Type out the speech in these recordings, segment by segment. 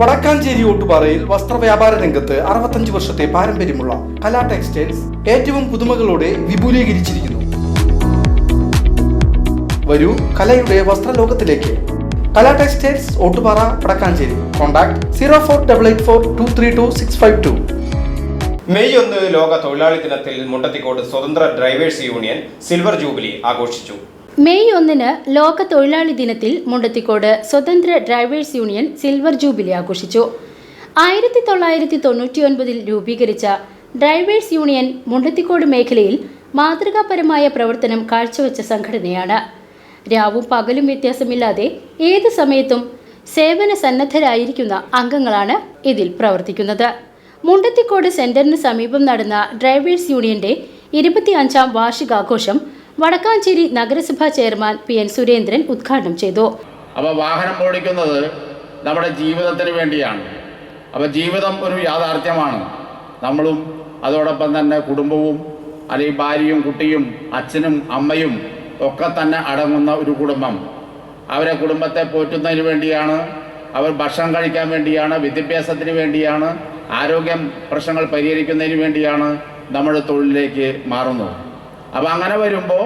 വടക്കാഞ്ചേരി ഓട്ടുപാറയിൽ വസ്ത്രവ്യാപാര രംഗത്ത് അറുപത്തഞ്ച് വർഷത്തെ പാരമ്പര്യമുള്ള കലാ ടെക്സ്റ്റൈൽസ് ഏറ്റവും പുതുമകളോടെ വിപുലീകരിച്ചിരിക്കുന്നു. വരൂ കലയുടെ വസ്ത്രലോകത്തിലേക്ക്. Kala textiles Ottupara Vadakkancheri. Contact zero four double eight four two three two six five two. May ഒന്ന് ലോക തൊഴിലാളി ദിനത്തിൽ മുണ്ടത്തിക്കോട് സ്വതന്ത്ര ഡ്രൈവേഴ്സ് യൂണിയൻ സിൽവർ ജൂബിലി ആഘോഷിച്ചു. മെയ് ഒന്നിന് ലോക തൊഴിലാളി ദിനത്തിൽ മുണ്ടത്തിക്കോട് സ്വതന്ത്ര ഡ്രൈവേഴ്സ് യൂണിയൻ സിൽവർ ജൂബിലി ആഘോഷിച്ചു. ആയിരത്തി തൊള്ളായിരത്തി തൊണ്ണൂറ്റിയൊൻപതിൽ രൂപീകരിച്ച ഡ്രൈവേഴ്സ് യൂണിയൻ മുണ്ടത്തിക്കോട് മേഖലയിൽ മാതൃകാപരമായ പ്രവർത്തനം കാഴ്ചവെച്ച സംഘടനയാണ്. രാവും പകലും വ്യത്യാസമില്ലാതെ ഏത് സമയത്തും സേവന സന്നദ്ധരായിരിക്കുന്ന അംഗങ്ങളാണ് ഇതിൽ പ്രവർത്തിക്കുന്നത്. മുണ്ടത്തിക്കോട് സെന്ററിന് സമീപം നടന്ന ഡ്രൈവേഴ്സ് യൂണിയന്റെ ഇരുപത്തിയഞ്ചാം വാർഷികാഘോഷം വടക്കാഞ്ചേരി നഗരസഭാ ചെയർമാൻ പി എൻ സുരേന്ദ്രൻ ഉദ്ഘാടനം ചെയ്തു. അപ്പോൾ വാഹനം ഓടിക്കുന്നത് നമ്മുടെ ജീവിതത്തിന് വേണ്ടിയാണ്. അപ്പോൾ ജീവിതം ഒരു യാഥാർത്ഥ്യമാണ്. നമ്മളും അതോടൊപ്പം തന്നെ കുടുംബവും അല്ലെങ്കിൽ ഭാര്യയും കുട്ടിയും അച്ഛനും അമ്മയും ഒക്കെ തന്നെ അടങ്ങുന്ന ഒരു കുടുംബം. അവരെ കുടുംബത്തെ പോറ്റുന്നതിന് വേണ്ടിയാണ് അവർ ഭക്ഷണം കഴിക്കാൻ വേണ്ടിയാണ് വിദ്യാഭ്യാസത്തിന് വേണ്ടിയാണ് ആരോഗ്യം പ്രശ്നങ്ങൾ പരിഹരിക്കുന്നതിന് വേണ്ടിയാണ് നമ്മുടെ തൊഴിലിലേക്ക് മാറുന്നത്. അപ്പോൾ അങ്ങനെ വരുമ്പോൾ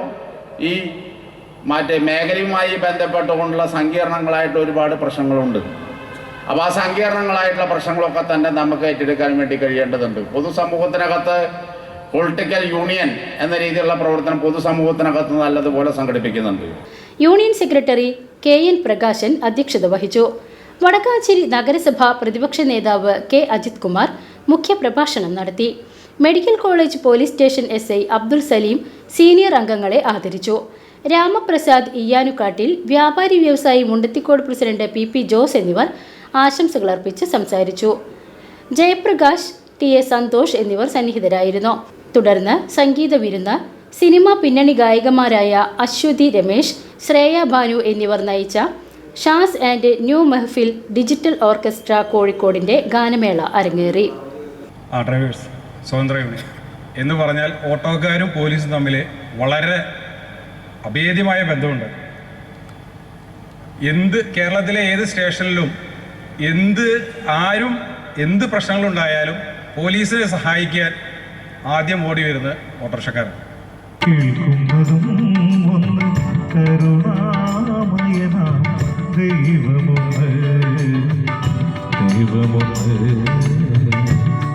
ഈ മറ്റേ മേഖലയുമായി ബന്ധപ്പെട്ടുകൊണ്ടുള്ള സങ്കീർണങ്ങളായിട്ട് ഒരുപാട് പ്രശ്നങ്ങളുണ്ട്. അപ്പോൾ ആ സങ്കീർണങ്ങളായിട്ടുള്ള പ്രശ്നങ്ങളൊക്കെ തന്നെ നമുക്ക് ഏറ്റെടുക്കാൻ വേണ്ടി കഴിയേണ്ടതുണ്ട്. പൊതുസമൂഹത്തിനകത്ത് പൊളിറ്റിക്കൽ യൂണിയൻ എന്ന രീതിയിലുള്ള പ്രവർത്തനം പൊതുസമൂഹത്തിനകത്ത് നല്ലതുപോലെ സംഘടിപ്പിക്കുന്നുണ്ട്. Union secretary K N Prakashan അധ്യക്ഷത വഹിച്ചു. വടക്കാഞ്ചേരി നഗരസഭ പ്രതിപക്ഷ നേതാവ് കെ അജിത് കുമാർ മുഖ്യപ്രഭാഷണം നടത്തി. Medical college police station S I Abdul Saleem senior അംഗങ്ങളെ ആദരിച്ചു. രാമപ്രസാദ് ഇയ്യാനുക്കാട്ടിൽ വ്യാപാരി വ്യവസായി Mundathikode president P P Jose എന്നിവർ ആശംസകൾ അർപ്പിച്ച് സംസാരിച്ചു. ജയപ്രകാശ് ടി എ സന്തോഷ് എന്നിവർ സന്നിഹിതരായിരുന്നു. തുടർന്ന് സംഗീത വിരുന്ന് സിനിമാ പിന്നണി ഗായികമാരായ അശ്വതി രമേശ് ശ്രേയ ഭാനു എന്നിവർ നയിച്ച Shaz and new Mehfil digital orchestra കോഴിക്കോടിന്റെ ഗാനമേള അരങ്ങേറി. സ്വതന്ത്ര എന്ന് പറഞ്ഞാൽ ഓട്ടോക്കാരും പോലീസും തമ്മിൽ വളരെ അഭേദ്യമായ ബന്ധമുണ്ട്. എന്ത് കേരളത്തിലെ ഏത് സ്റ്റേഷനിലും എന്ത് ആരും എന്ത് പ്രശ്നങ്ങളുണ്ടായാലും പോലീസിനെ സഹായിക്കാൻ ആദ്യം ഓടി വരുന്നത് ഓട്ടോറിക്ഷക്കാരാണ്. കേൾക്കുന്നതും ഒന്ന്